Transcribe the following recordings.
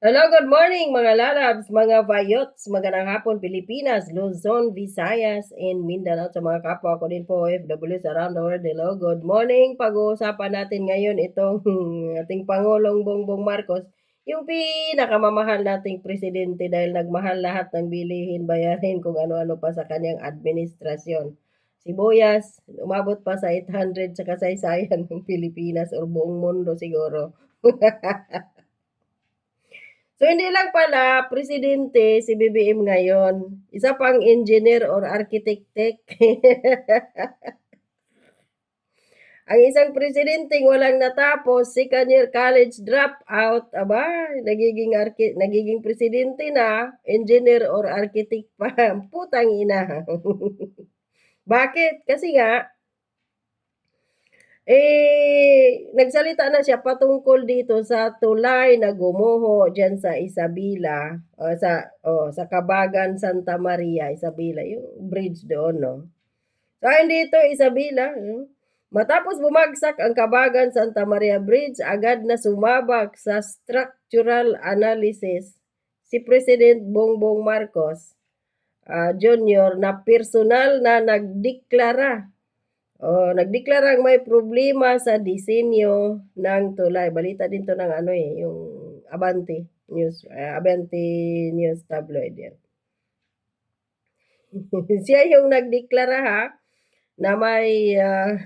Hello, good morning mga lalabs, mga bayots, magandang hapon Pilipinas, Luzon, Visayas, and Mindanao sa mga kapwa ko din po OFWs around the world. Hello, good morning. Pag-uusapan natin ngayon itong ating Pangulong Bongbong Marcos, yung pinakamamahal nating presidente dahil nagmahal lahat ng bilihin, bayarin kung ano-ano pa sa kanyang administrasyon. Sibuyas, umabot pa sa 800 sa kasaysayan ng Pilipinas o buong mundo siguro. So, hindi lang pala presidente si BBM ngayon. Isa pang engineer or architect. Ang isang presidenteng walang natapos, second year college dropout, aba, nagiging, arki, nagiging presidente na, engineer or architect pa. Putang ina. Bakit? Kasi nga, eh, nagsalita na siya patungkol dito sa tulay na gumuho diyan sa Isabela, o sa oh, sa Kabagan Santa Maria, Isabela, yung bridge doon, no. So, dito Isabela, no? matapos bumagsak ang Kabagan Santa Maria Bridge, agad na sumabak sa structural analysis si President Bongbong Marcos uh, Jr. na personal na nagdeklara Oh, nagdeklarang may problema sa disenyo ng tulay. Balita din to ng ano eh, yung Abante News, uh, Abante News tabloid yan. Siya yung nagdeklara ha na may uh,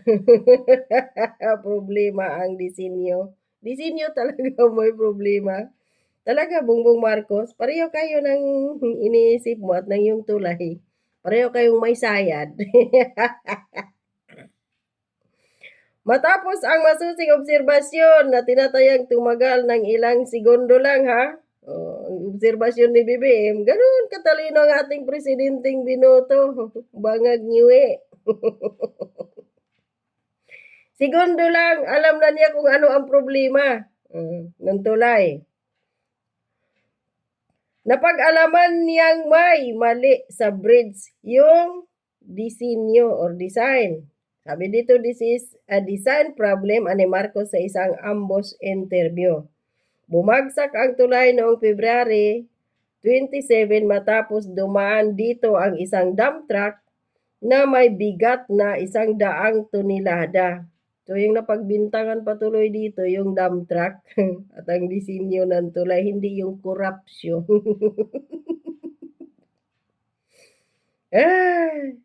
problema ang disenyo. Disenyo talaga may problema. Talaga, Bongbong Marcos, pareho kayo ng iniisip mo at ng yung tulay. Pareho kayong may sayad. Matapos ang masusing obserbasyon na tinatayang tumagal ng ilang segundo lang ha, oh, ang obserbasyon ni BBM, ganun katalino ang ating presidenteng binoto, bangag niwe. segundo lang, alam na niya kung ano ang problema uh, ng tulay. Napag-alaman niyang may mali sa bridge yung disenyo or design sabi dito, this is a design problem ani Marcos sa isang ambush interview. Bumagsak ang tulay noong February 27 matapos dumaan dito ang isang dump truck na may bigat na isang daang tonelada. So yung napagbintangan patuloy dito yung dump truck at ang disenyo ng tulay, hindi yung corruption. ah,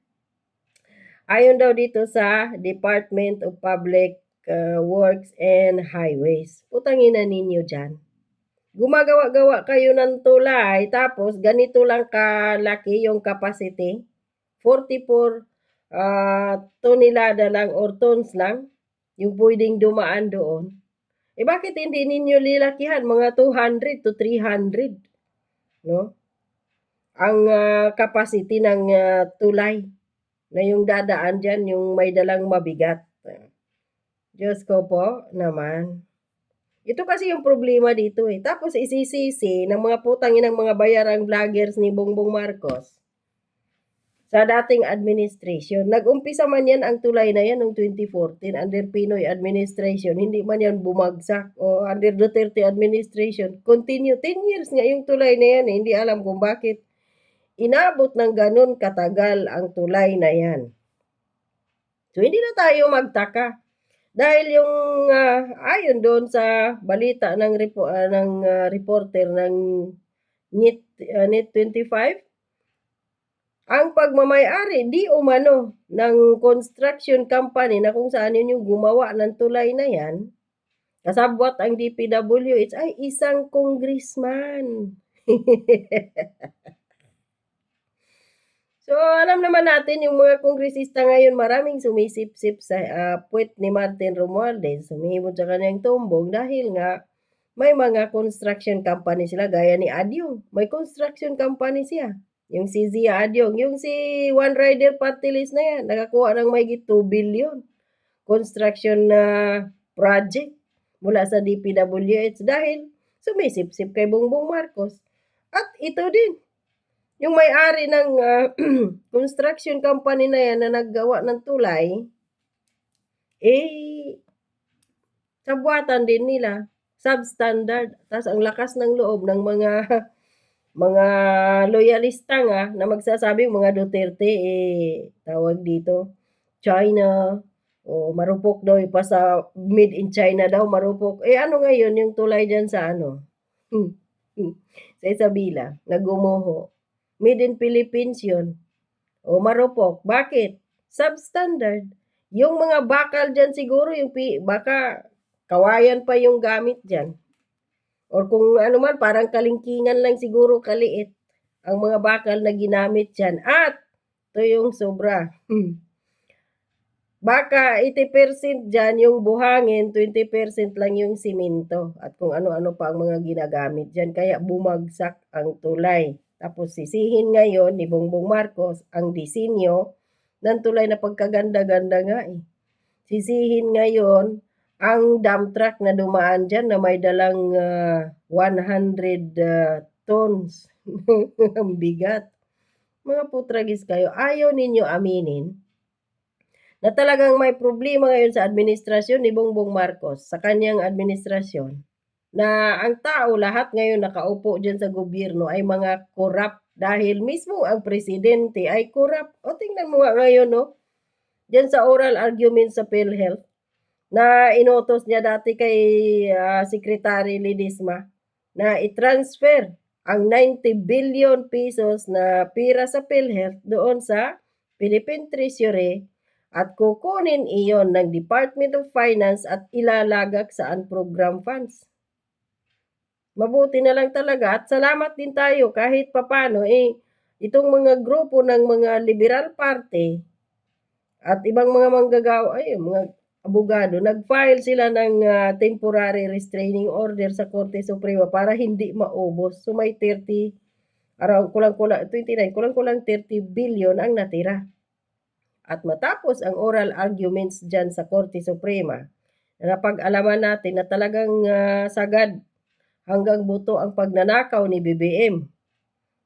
Ayon daw dito sa Department of Public uh, Works and Highways. Putangin na ninyo dyan. Gumagawa-gawa kayo ng tulay, tapos ganito lang kalaki yung capacity. 44 uh, tonelada lang or tons lang yung pwedeng dumaan doon. Eh bakit hindi ninyo lilakihan mga 200 to 300? No? Ang uh, capacity ng uh, tulay na yung dadaan dyan, yung may dalang mabigat. Diyos ko po naman. Ito kasi yung problema dito eh. Tapos isisisi ng mga putangin ng mga bayarang vloggers ni Bongbong Marcos sa dating administration. Nag-umpisa man yan ang tulay na yan noong 2014 under Pinoy administration. Hindi man yan bumagsak o under Duterte administration. Continue. 10 years nga yung tulay na yan. Eh. Hindi alam kung bakit inabot ng ganun katagal ang tulay na yan. So, hindi na tayo magtaka. Dahil yung uh, ayon doon sa balita ng repo, uh, ng uh, reporter ng NET, uh, NET 25, ang pagmamayari di umano ng construction company na kung saan yun yung gumawa ng tulay na yan, kasabwat ang DPWH ay isang congressman. So, alam naman natin yung mga kongresista ngayon, maraming sumisip-sip sa uh, puwet ni Martin Romualdez, sumihimod sa kanyang tumbong dahil nga may mga construction company sila, gaya ni Adyong. May construction company siya. Yung si Zia Adyong. Yung si One Rider Party List na yan, nakakuha ng may 2 billion construction na uh, project mula sa DPWH dahil sumisip-sip kay Bongbong Marcos. At ito din, yung may-ari ng uh, construction company na yan na naggawa ng tulay, eh, sabuatan din nila. substandard. Tas ang lakas ng loob ng mga mga loyalista nga na magsasabing mga Duterte, eh, tawag dito, China, o marupok daw pa sa made in China daw, marupok. Eh, ano ngayon yung tulay diyan sa ano, hmm, hmm, sa Isabela na gumuho, made in Philippines yun. O marupok, bakit? Substandard. Yung mga bakal diyan siguro yung baka kawayan pa yung gamit diyan. Or kung ano man parang kalingkingan lang siguro kaliit ang mga bakal na ginamit diyan at ito yung sobra, hmm. Baka 80% diyan yung buhangin, 20% lang yung semento at kung ano-ano pa ang mga ginagamit diyan kaya bumagsak ang tulay. Tapos sisihin ngayon ni Bongbong Marcos ang disenyo ng tulay na pagkaganda-ganda nga, eh. Sisihin ngayon ang dump truck na dumaan diyan na may dalang, ah, 100, ah, tons. Ang bigat. Mga putragis kayo, ayaw ninyo aminin na talagang may problema ngayon sa administrasyon ni Bongbong Marcos, sa kanyang administrasyon, na ang tao lahat ngayon nakaupo diyan sa gobyerno ay mga korap dahil mismo ang presidente ay korap. O tingnan mo nga ngayon 'no, diyan sa oral argument sa PhilHealth na inutos niya dati kay, ah, Secretary Ledesma na i-transfer ang 90 billion pesos na pira sa PhilHealth doon sa Philippine Treasury at kukunin iyon ng Department of Finance at ilalagak sa unprogrammed funds. Mabuti na lang talaga at salamat din tayo kahit papano eh, itong mga grupo ng mga Liberal Party at ibang mga manggagawa, ay mga abogado, nag-file sila ng ah, temporary restraining order sa Korte Suprema para hindi maubos. So may 30, around kulang-kulang, 29, kulang-kulang 30 billion ang natira. At matapos ang oral arguments dyan sa Korte Suprema, napag-alaman natin na talagang ah, sagad hanggang buto ang pagnanakaw ni BBM.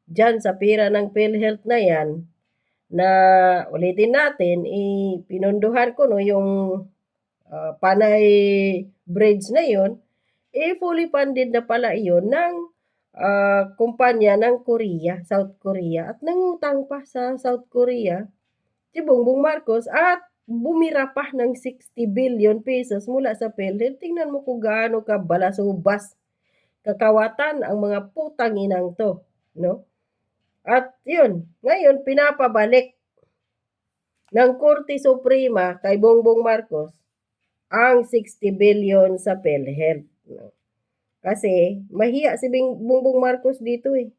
Dyan sa pira ng PhilHealth na yan, na ulitin natin, ipinunduhan ko no, yung ah, Panay Bridge na yun, eh fully funded na pala iyon ng ah, kumpanya ng Korea, South Korea, at nangutang pa sa South Korea si Bongbong Marcos at bumira pa ng 60 billion pesos mula sa PhilHealth. Tingnan mo kung gaano ka balasubas kakawatan ang mga putang inang to, no? At yun, ngayon pinapabalik ng Korte Suprema kay Bongbong Marcos ang 60 billion sa PhilHealth. No? Kasi mahiya si Bongbong Marcos dito eh.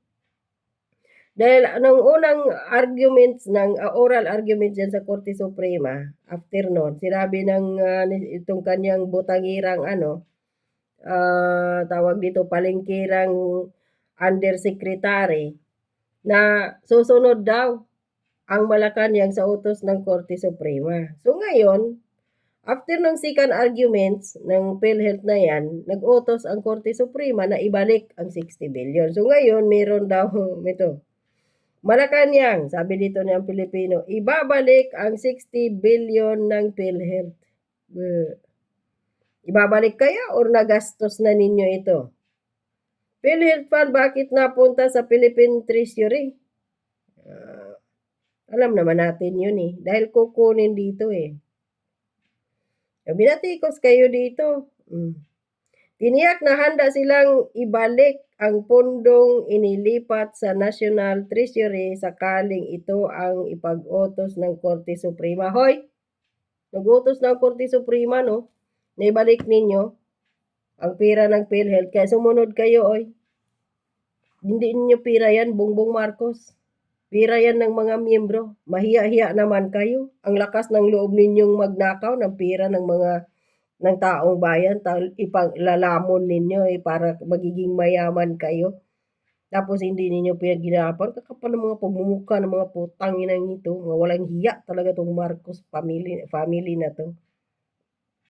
Dahil nung unang arguments ng uh, oral arguments dyan sa Korte Suprema, after nun, sinabi ng uh, itong kanyang butangirang ano, uh, tawag dito palengkirang undersecretary na susunod daw ang Malacanang sa utos ng Korte Suprema. So ngayon, after ng second arguments ng PhilHealth na yan, nag-utos ang Korte Suprema na ibalik ang 60 billion. So ngayon, meron daw ito, Malacanang, sabi dito ng Pilipino, ibabalik ang 60 billion ng PhilHealth. Ibabalik kaya or nagastos na ninyo ito? PhilHealth Fund, bakit napunta sa Philippine Treasury? Uh, alam naman natin yun eh. Dahil kukunin dito eh. Binatikos kayo dito. Mm. Tiniyak na handa silang ibalik ang pondong inilipat sa National Treasury sakaling ito ang ipag-utos ng Korte Suprema. Hoy, nag-utos ng Korte Suprema, no? Naibalik ninyo ang pira ng PhilHealth. Kaya sumunod kayo, oy. Hindi ninyo pira yan, Bongbong Marcos. Pira yan ng mga miyembro. Mahiya-hiya naman kayo. Ang lakas ng loob ninyong magnakaw ng pira ng mga ng taong bayan, ipaglalamon ninyo eh, para magiging mayaman kayo. Tapos hindi ninyo pinaghirapan, kakapal ng mga pagmumuka ng mga putang inang ito, mga walang hiya talaga tong Marcos family, family na to.